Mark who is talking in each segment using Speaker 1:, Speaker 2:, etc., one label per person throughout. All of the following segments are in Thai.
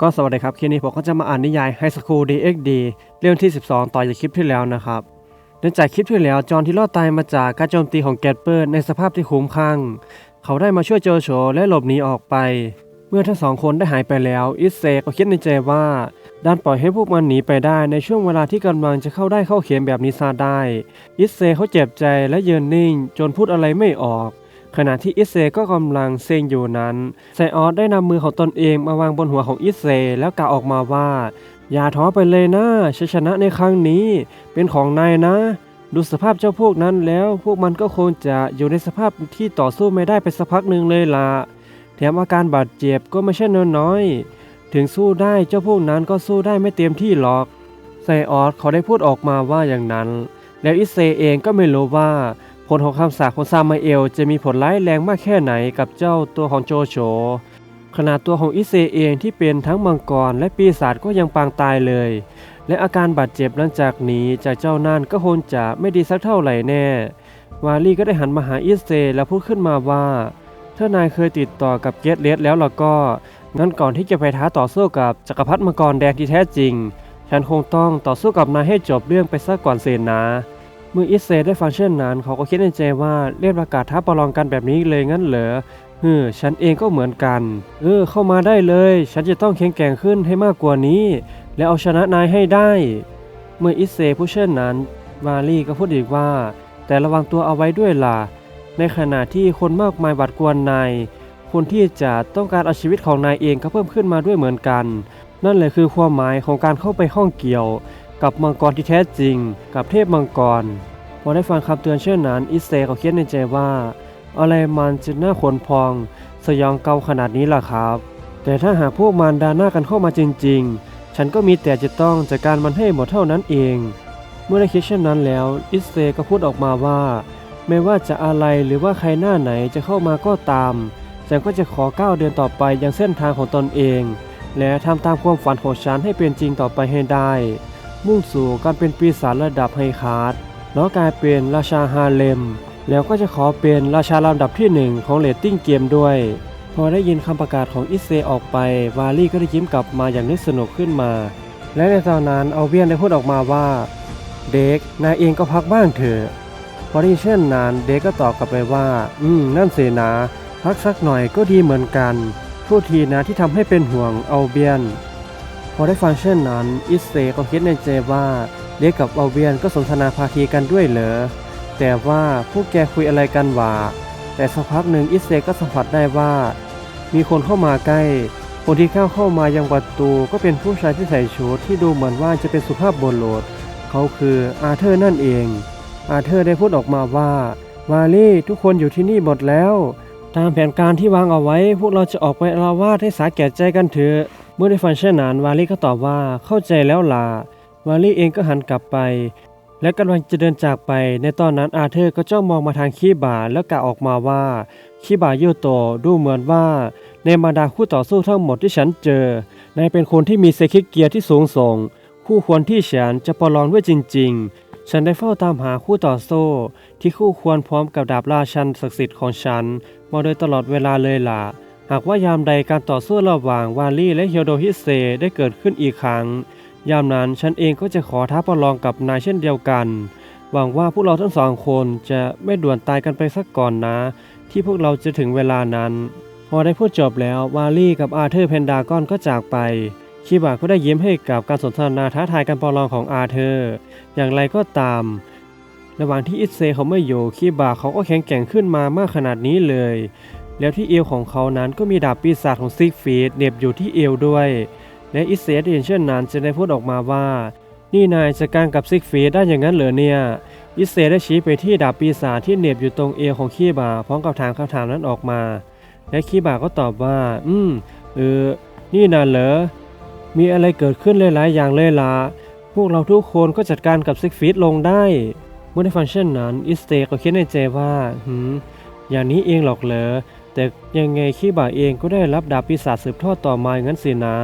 Speaker 1: ก็สวัสดีครับคลิปนี้ผมก็จะมาอ่านนิยาย High School DxD เรื่องที่ 12 ต่อจากคลิปที่แล้วนะครับเนื่องจากคลิปที่แล้วจอห์นที่รอดตายมาจากการโจมตีของแกตเปอร์ในสภาพที่คุ้มข้างเขาได้มาช่วยโจโฉและหลบหนีออกไป เมื่อทั้งสองคนได้หายไปแล้วอิสเซก็คิดในใจว่าด้านปล่อยให้พวกมันหนีไปได้ในช่วงเวลาที่กำลังจะเข้าได้เข้าเข็มแบบนี้ซาได้ อิสเซเขาเจ็บใจและเยืนนิ่ง จนพูดอะไรไม่ออก ขณะที่อิสเซก็กำลังเซ็งอยู่นั้นไซออสได้นำมือของตนเองมาวางบนหัวของอิสเซแล้วกล่าวออกมาว่า อย่าท้อไปเลยนะชัยชนะในครั้งนี้ เป็นของนายนะ ดูสภาพเจ้าพวกนั้นแล้ว พวกมันก็คงจะอยู่ในสภาพที่ต่อสู้ไม่ได้ไปสักพักหนึ่งเลยละแถมอาการบาดเจ็บก็ไม่ใช่น้อยๆถึงสู้ได้เจ้าพวกนั้นก็สู้ได้ไม่เต็มที่หรอกไซออสเขาได้พูดออกมาว่าอย่างนั้น แล้วอิสเซเองก็ไม่รู้ว่า ลของคำสาปของซามาเอลจะมีผลร้ายแรงมากแค่ไหนกับเจ้าตัวของโจโฉขนาดตัวของอิเซเองที่เป็นทั้งมังกรและปีศาจก็ยังปางตายเลย และอาการบาดเจ็บหลังจากหนี้จากเจ้านั่นก็คงจะไม่ดีสักเท่าไหร่แน่ วาลีก็ได้หันมาหาอิเซแล้วพูดขึ้นมาว่าถ้านายเคยติดต่อกับเกตเลสแล้วล่ะก็งั้นก่อนที่จะไปท้าต่อสู้กับจักรพรรดิมังกรแดงที่แท้จริง ฉันคงต้องต่อสู้กับนายให้จบเรื่องไปซะก่อนเสนนะ เมื่ออิสเซได้ฟังเช่นนั้น เขาก็คิดในใจว่าเล่นประกาศท้าประลองกันแบบนี้เลยงั้นเหรอเออฉันเองก็เหมือนกัน เออ เข้ามาได้เลย ฉันจะต้องแข็งแกร่งขึ้นให้มากกว่านี้ และเอาชนะนายให้ได้ เมื่ออิเซพูดเช่นนั้นวาลีก็พูดอีกว่า แต่ระวังตัวเอาไว้ด้วยล่ะ ในขณะที่คนมากมายหวาดกวนนาย คนที่จะต้องการเอาชีวิตของนายเองก็เพิ่มขึ้นมาด้วยเหมือนกัน นั่นเลยคือความหมายของการเข้าไปข้องเกี่ยว กับมังกรที่แท้จริง กับเทพมังกร พอได้ฟังคำเตือนเช่นนั้น อิเซก็คิดในใจว่า อะไรมันจะน่าขนพอง สยองเกาขนาดนี้ล่ะครับ แต่ถ้าหากพวกมันดาหน้ากันเข้ามาจริง ๆ ฉันก็มีแต่จะต้องจัดการมันให้หมดเท่านั้นเอง เมื่อได้คิดเช่นนั้นแล้ว อิเซก็พูดออกมาว่า ไม่ว่าจะอะไรหรือว่าใครหน้าไหนจะเข้ามาก็ตามฉันก็จะขอก้าวเดินต่อไปยังเส้นทางของตนเอง และทำตามความฝันของฉันให้เป็นจริงต่อไปให้ได้ มุ่งสู่การเป็นปีศาจระดับไฮคาร์ดแล้วกลายเป็นราชาฮาเลม แล้วก็จะขอเป็นราชาลำดับที่หนึ่งของเรตติ้งเกมด้วย พอได้ยินคำประกาศของอิเซออกไป วาลี่ก็ได้ยิ้มกลับมาอย่างนึกสนุกขึ้นมา และในตอนนั้นเอาเวียนได้พูดออกมาว่า เด็กนายเองก็พักบ้างเถอะพอได้ยินเช่นนั้นเด็กก็ตอบกลับไปว่า อืมนั่นเสนะพักสักหน่อยก็ดีเหมือนกันทูทีนะที่ทำให้เป็นห่วงเอาเบียน พอได้ฟังเช่นนั้นอิสเซก็คิดในใจว่าเด็กกับเอาเบียนก็สนทนาพาทีกันด้วยเหรอแต่ว่าพวกแกคุยอะไรกันวะแต่สักพักหนึ่งอิสเซก็สัมผัสได้ว่า มีคนเข้ามาใกล้ คนที่เข้าเข้ามายังประตูก็เป็นผู้ชายที่ใส่ชุดที่ดูเหมือนว่าจะเป็นสุภาพบุรุษเขาคืออาเธอร์นั่นเอง อาเธอร์ได้พูดออกมาว่าวาลี่ทุกคนอยู่ที่นี่หมดแล้ว ตามแผนการที่วางเอาไว้ พวกเราจะออกไปอาวาสให้สาแก่ใจกันเถอะ เมื่อได้ฟังเช่นนั้นวาลีก็ตอบว่าเข้าใจแล้วล่ะวาลีเองก็หันกลับไป และกำลังจะเดินจากไป ในตอนนั้นอาเธอร์ก็จ้องมองมาทางคีบาแล้วกล่าวออกมาว่าคีบายูโตดูเหมือนว่า ในบรรดาคู่ต่อสู้ทั้งหมดที่ฉันเจอนายเป็นคนที่มีเซคิกเกียร์ที่สูงส่ง คู่ควรที่ฉันจะประลองด้วยจริง ๆ ฉันได้เฝ้าตามหาคู่ต่อสู้ที่คู่ควรพร้อมกับดาบราชันศักดิ์สิทธิ์ของฉัน มาโดยตลอดเวลาเลยล่ะ หากว่ายามใดการต่อสู้ระหว่างวาลี่และเฮียวโดฮิเซได้เกิดขึ้นอีกครั้ง ยามนั้นฉันเองก็จะขอท้าประลองกับนายเช่นเดียวกัน หวังว่าพวกเราทั้งสองคนจะไม่ด่วนตายกันไปสักก่อนนะ ที่พวกเราจะถึงเวลานั้น พอได้พูดจบแล้ววาลี่กับอาเธอร์เพนดากอนก็จากไปคิบะก็ได้ยิ้มให้กับการสนทนาท้าทายกันประลองของอาเธอร์ อย่างไรก็ตาม ระหว่างที่อิเซเขาไม่อยู่คิบะเขาก็แข็งแกร่งขึ้นมามากขนาดนี้เลย แล้วที่เอวของเขานั้นก็มีดาบปีศาจของซิกฟีดเหน็บอยู่ที่เอวด้วย และอิเซได้เห็นเช่นนั้นจะได้พูดออกมาว่า นี่นายจะกางกับซิกฟีดได้อย่างนั้นเหรอเนี่ย อิเซได้ชี้ไปที่ดาบปีศาจที่เหน็บอยู่ตรงเอวของคีบาพร้อมกับถามคำถามนั้นออกมา และคีบาก็ตอบว่า อืมเออ นี่น่ะเหรอ มีอะไรเกิดขึ้นหลายๆอย่างเลยล่ะ พวกเราทุกคนก็จัดการกับซิกฟีดลงได้ เมื่อได้ฟังเช่นนั้น อิสเตก็คิดในใจว่าหืมอย่างนี้เองหรอกเหรอ แต่ยังไงคีบาเองก็ได้รับดาบปีศาจสืบทอดต่อมาอย่างนั้นสินะ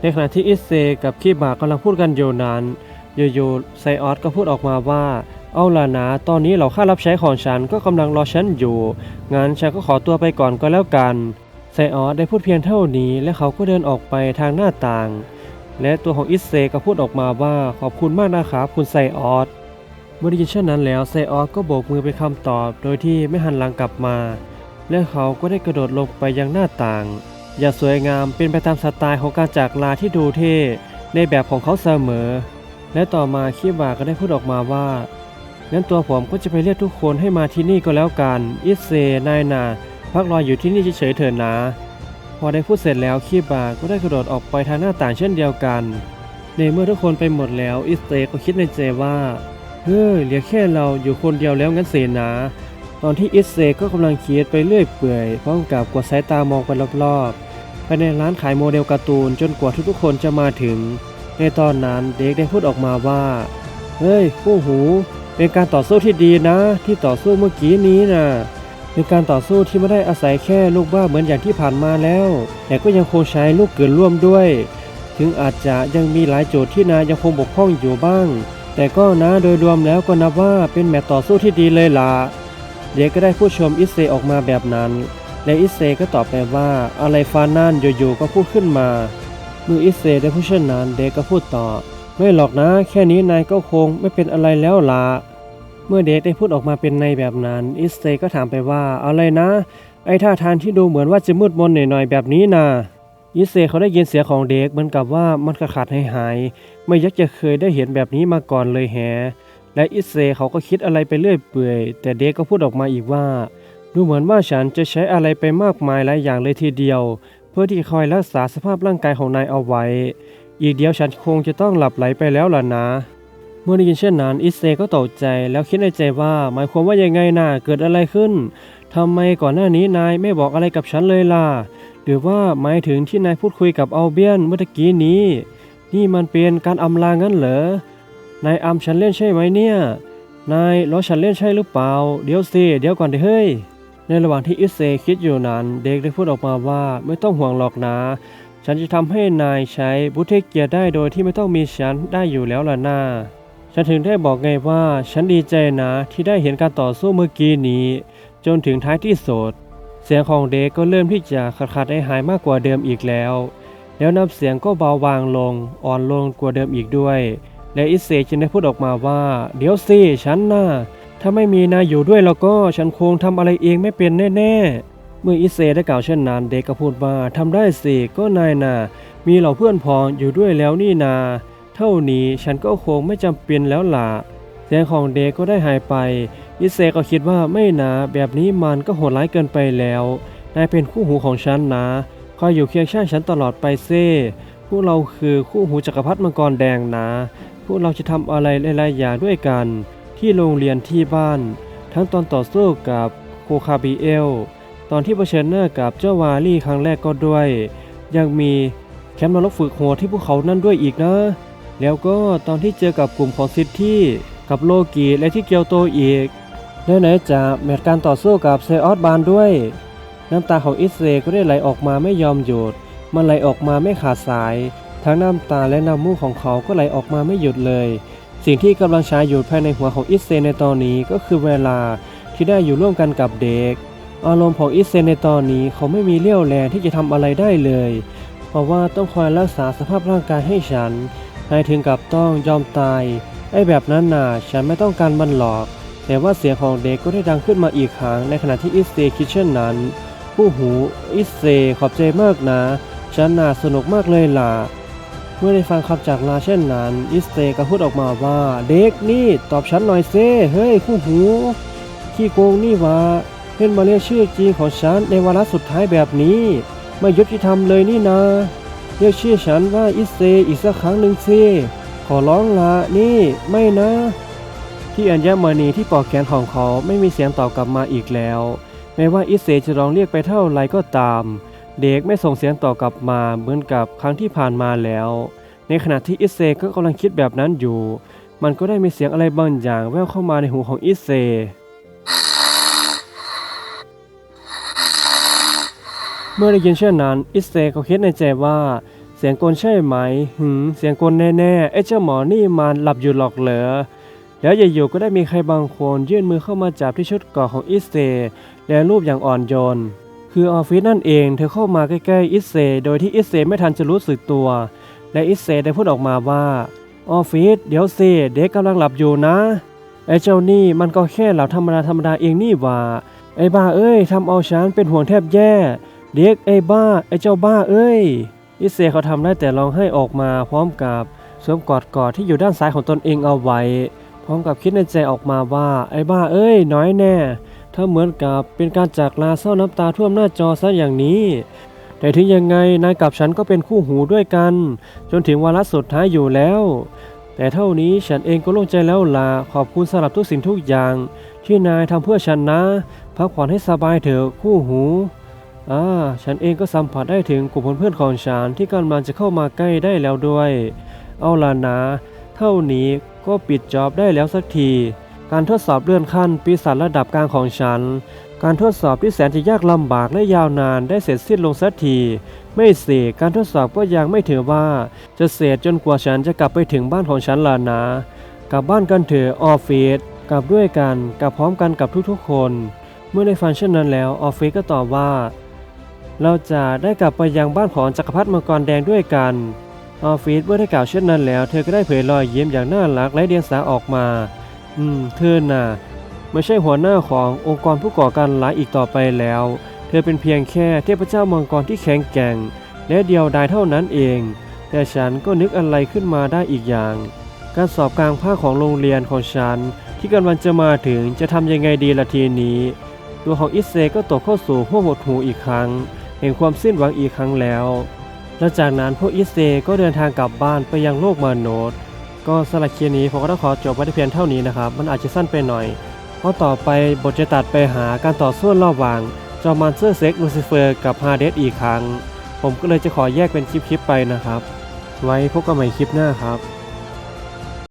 Speaker 1: ในขณะที่อิสเซกับคีบากำลังพูดกันอยู่นั้นอยู่ๆไซออสก็พูดออกมาว่า เอาล่ะนะ ตอนนี้เหล่าข้ารับใช้ของฉันก็กำลังรอฉันอยู่ งั้นฉันก็ขอตัวไปก่อนก็แล้วกัน ไซออสได้พูดเพียงเท่านี้ และเขาก็เดินออกไปทางหน้าต่าง และตัวของอิสเซก็พูดออกมาว่าขอบคุณมากนะครับคุณไซออสเมื่อได้ยินเช่นนั้นแล้วไซออสก็โบกมือเป็นคำตอบ โดยที่ไม่หันหลังกลับมา และเขาก็ได้กระโดดลงไปยังหน้าต่าง อย่างสวยงามเป็นไปตามสไตล์ของการจากลาที่ดูเท่ในแบบของเขาเสมอ และต่อมาคิบาก็ได้พูดออกมาว่างั้นตัวผมก็จะไปเรียกทุกคนให้มาที่นี่ก็แล้วกัน อิสเซนายนาพักรออยู่ที่นี่เฉยๆเถิดนะ พอได้พูดเสร็จแล้วคีบาก็ได้กระโดดออกไปทางหน้าต่างเช่นเดียวกัน ในเมื่อทุกคนไปหมดแล้ว อิสเซก็คิดในใจว่า เฮ้ยเหลือแค่เราอยู่คนเดียวแล้วงั้นเสนา ตอนที่อิสเซก็กำลังคิดไปเรื่อยเปื่อยพร้อมกับกวาดสายตามองไปรอบๆภายในร้านขายโมเดลการ์ตูนจนกว่าทุกๆคนจะมาถึง ในตอนนั้นเด็กได้พูดออกมาว่า เฮ้ยคู่หูเป็นการต่อสู้ที่ดีนะ ที่ต่อสู้เมื่อกี้นี้นะเป็นการต่อสู้ที่ไม่ได้อาศัยแค่ลูกบ้าเหมือนอย่างที่ผ่านมาแล้ว แต่ก็ยังคงใช้ลูกเกินร่วมด้วย ถึงอาจจะยังมีหลายโจทย์ที่นายยังคงบกพร่องอยู่บ้าง แต่ก็นะโดยรวมแล้วก็นับว่าเป็นแมตต่อสู้ที่ดีเลยล่ะ เด็กก็ได้ผู้ชมอิเซออกมาแบบนั้น และอิเซก็ตอบไปว่าอะไรฟานั่นอยู่ๆก็พูดขึ้นมา เมื่ออิเซได้พูดเช่นนั้นเด็กก็พูดต่อ ไม่หรอกนะ แค่นี้นายก็คงไม่เป็นอะไรแล้วละเมื่อเด็กได้พูดออกมาเป็นในแบบนั้น อิสเซก็ถามไปว่าอะไรนะ ไอ้ท่าทางที่ดูเหมือนว่าจะมืดมนหน่อยๆแบบนี้นะอิสเซเขาได้ยินเสียงของเด็กเหมือนกับว่ามันขาดขาดหายหาย ไม่ยักจะเคยได้เห็นแบบนี้มาก่อนเลยแฮ และอิเซเขาก็คิดอะไรไปเรื่อยเปื่อย แต่เด็กก็พูดออกมาอีกว่า ดูเหมือนว่าฉันจะใช้อะไรไปมากมายหลายอย่างเลยทีเดียว เพื่อที่คอยรักษาสภาพร่างกายของนายเอาไว้ อีกเดียวฉันคงจะต้องหลับไหลไปแล้วล่ะนะเมื่อได้ยินเช่นนั้นอิเซก็ตกใจแล้วคิดในใจว่าหมายความว่ายังไงน่ะเกิดอะไรขึ้นทำไมก่อนหน้านี้นายไม่บอกอะไรกับฉันเลยล่ะ หรือว่าหมายถึงที่นายพูดคุยกับอัลเบียนเมื่อกี้นี้ นี่มันเป็นการอำลางั้นเหรอ นายอำฉันเล่นใช่ไหมเนี่ย นายล้อฉันเล่นใช่หรือเปล่า เดี๋ยวสิเดี๋ยวก่อนเดี๋ยวเฮ้ย ในระหว่างที่อิสเซคิดอยู่นั้น เด็กได้พูดออกมาว่าไม่ต้องห่วงหรอกนะ ฉันจะทำให้นายใช้บุเทเกียร์ได้โดยที่ไม่ต้องมีฉันได้อยู่แล้วล่ะนาฉันถึงได้บอกไงว่าฉันดีใจนะที่ได้เห็นการต่อสู้เมื่อกี้นี้ จนถึงท้ายที่สุดเสียงของเด็กก็เริ่มที่จะขาดขาดหายหายมากกว่าเดิมอีกแล้ว แล้วน้ำเสียงก็เบาบางลงอ่อนลงกว่าเดิมอีกด้วย และอิเซจึงได้พูดออกมาว่า เดี๋ยวสิฉันน่ะถ้าไม่มีนายอยู่ด้วยแล้วก็ฉันคงทำอะไรเองไม่เป็นแน่ๆ เมื่ออิเซได้กล่าวเช่นนั้นเด็กก็พูดว่าทำได้สิก็นายน่ะมีเหล่าเพื่อนพ้องอยู่ด้วยแล้วนี่นา เท่านี้ฉันก็คงไม่จำเป็นแล้วล่ะเสียงของเด็กก็ได้หายไป อิเซก็คิดว่าไม่นะแบบนี้มันก็โหดร้ายเกินไปแล้วนายเป็นคู่หูของฉันนะคอยอยู่เคียงข้างฉันตลอดไปเซ่พวกเราคือคู่หูจักรพรรดิมังกรแดงนะ พวกเราจะทำอะไรหลายๆอย่างด้วยกัน ที่โรงเรียนที่บ้าน ทั้งตอนต่อสู้กับโคคาบิเอล ตอนที่เผชิญหน้ากับเจ้าวาลี่ครั้งแรกก็ด้วย ยังมีแคมป์นรกฝึกโหดที่พวกเขานั่นด้วยอีกนะ แล้วก็ตอนที่เจอกับกลุ่มของซิตี้กับโลกีและที่เกียวโตอีกและไหนจะแมตช์การต่อสู้กับเซออสบานด้วย น้ำตาของอิสเซก็ได้ไหลออกมาไม่ยอมหยุด มันไหลออกมาไม่ขาดสาย ทั้งน้ำตาและน้ำมูกของเขาก็ไหลออกมาไม่หยุดเลย สิ่งที่กำลังใช้อยู่ภายในหัวของอิสเซในตอนนี้ก็คือเวลาที่ได้อยู่ร่วมกันกับเด็ก อารมณ์ของอิสเซในตอนนี้เขาไม่มีเรี่ยวแรงที่จะทำอะไรได้เลย เพราะว่าต้องคอยรักษาสภาพร่างกายให้ฉันให้ถึงกับต้องยอมตาย ไอ้แบบนั้นน่ะฉันไม่ต้องการมันหรอก แต่ว่าเสียงของเด็กก็ได้ดังขึ้นมาอีกครั้งในขณะที่อิสเซคิดเช่นนั้น ผู้หูอิสเซขอบใจมากนะ ฉันน่าสนุกมากเลยล่ะ เมื่อได้ฟังคำจากลาเช่นนั้น อิสเซก็พูดออกมาว่า เด็กนี่ตอบฉันหน่อยเซ่เฮ้ยคู่หูขี้โกงนี่วะเล่นมาเรียกชื่อจริงของฉันในวาระสุดท้ายแบบนี้ ไม่ยุติธรรมเลยนี่นะเรียกชื่อฉันว่าอิสเซอีกสักครั้งหนึ่งสิขอร้องละนี่ไม่นะ ที่อัญญมณีที่ปอกแขนของเขาไม่มีเสียงตอบกลับมาอีกแล้ว แม้ว่าอิสเซจะร้องเรียกไปเท่าไรก็ตาม เด็กไม่ส่งเสียงต่อกลับมาเหมือนกับครั้งที่ผ่านมาแล้ว ในขณะที่อิสเซก็กำลังคิดแบบนั้นอยู่ มันก็ได้มีเสียงอะไรบางอย่างแว่วเข้ามาในหูของอิสเซเมื่อได้ยินเช่นนั้น อิสเซก็คิดในใจว่า เสียงกลใช่ไหม หืม เสียงกลแน่ๆไอ้เจ้าหมอนี่มันหลับอยู่หรอกเหรอ แล้วอยู่ๆก็ได้มีใครบางคนยื่นมือเข้ามาจับที่ชุดเกราะของอิสเซและรูปอย่างอ่อนโยน คือออฟฟิศนั่นเอง เธอเข้ามาใกล้ๆอิสเซโดยที่อิสเซไม่ทันจะรู้สึกตัว และอิสเซได้พูดออกมาว่าออฟฟิศเดี๋ยวสิเด็กกำลังหลับอยู่นะไอ้เจ้านี่มันก็แค่หลับธรรมดาธรรมดาเองนี่หว่าไอ้บ้าเอ้ยทำเอาฉันเป็นห่วงแทบแย่ เด็กไอ้บ้าไอ้เจ้าบ้าเอ้ยอิเซเขาทำได้แต่ร้องไห้ออกมาพร้อมกับสวมกอดกอดที่อยู่ด้านซ้ายของตนเองเอาไว้ พร้อมกับคิดในใจออกมาว่าไอ้บ้าเอ้ยน้อยแน่ ถ้าเหมือนกับเป็นการจากลาเศร้าน้ำตาท่วมหน้าจอซะอย่างนี้ แต่ถึงยังไงนายกับฉันก็เป็นคู่หูด้วยกัน จนถึงวาระสุดท้ายอยู่แล้ว แต่เท่านี้ฉันเองก็โล่งใจแล้วล่ะขอบคุณสำหรับทุกสิ่งทุกอย่าง ที่นายทำเพื่อฉันนะพักผ่อนให้สบายเถอะคู่หูอ่าฉันเองก็สัมผัสได้ถึงกลุ่มเพื่อนของฉันที่กำลังจะเข้ามาใกล้ได้แล้วด้วย เอาล่ะนะ เท่านี้ก็ปิดจอบได้แล้วสักที การทดสอบเลื่อนขั้น ปีศาจระดับกลางของฉัน การทดสอบที่แสนจะยากลำบากและยาวนานได้เสร็จสิ้นลงสักที ไม่สิการทดสอบก็ยังไม่ถือว่า จะเสร็จจนกว่าฉันจะกลับไปถึงบ้านของฉันล่ะนะ กลับบ้านกันเถอะออฟฟิศกลับด้วยกันกลับพร้อมกันกับทุกๆคน เมื่อได้ฟังเช่นนั้นแล้วออฟฟิศก็ตอบว่า เราจะได้กลับไปยังบ้านของจักรพรรดิมังกรแดงด้วยกันออฟฟิศเมื่อได้กล่าวเช่นนั้นแล้ว เธอก็ได้เผยรอยยิ้มอย่างน่ารักและเดียงสาออกมา อืม เธอน่ะไม่ใช่หัวหน้าขององค์กรผู้ก่อการร้ายอีกต่อไปแล้ว เธอเป็นเพียงแค่เทพเจ้ามังกรที่แข็งแกร่ง และเดียวดายเท่านั้นเอง แต่ฉันก็นึกอะไรขึ้นมาได้อีกอย่าง การสอบกลางภาคของโรงเรียนของฉัน ที่กำลังจะมาถึงจะทำยังไงดีละทีนี้ ตัวของอิเซก็ตกเข้าสู่ห้วงหดหูอีกครั้งแห่งความสิ้นหวังอีกครั้งแล้วและจากนั้นพวกอิเซก็เดินทางกลับบ้านไปยังโลกมนุษย์ ก็สำหรับคลิปนี้ผมก็ต้องขอจบไว้ที่เพียงเท่านี้นะครับ มันอาจจะสั้นไปหน่อย เพราะต่อไปบทจะตัดไปหาการต่อสู้รอบวางจอมันเซอร์เซ็กลูซิเฟอร์กับฮาเดสอีกครั้ง ผมก็เลยจะขอแยกเป็นคลิปๆไปนะครับ ไว้พบกันใหม่คลิปหน้าครับ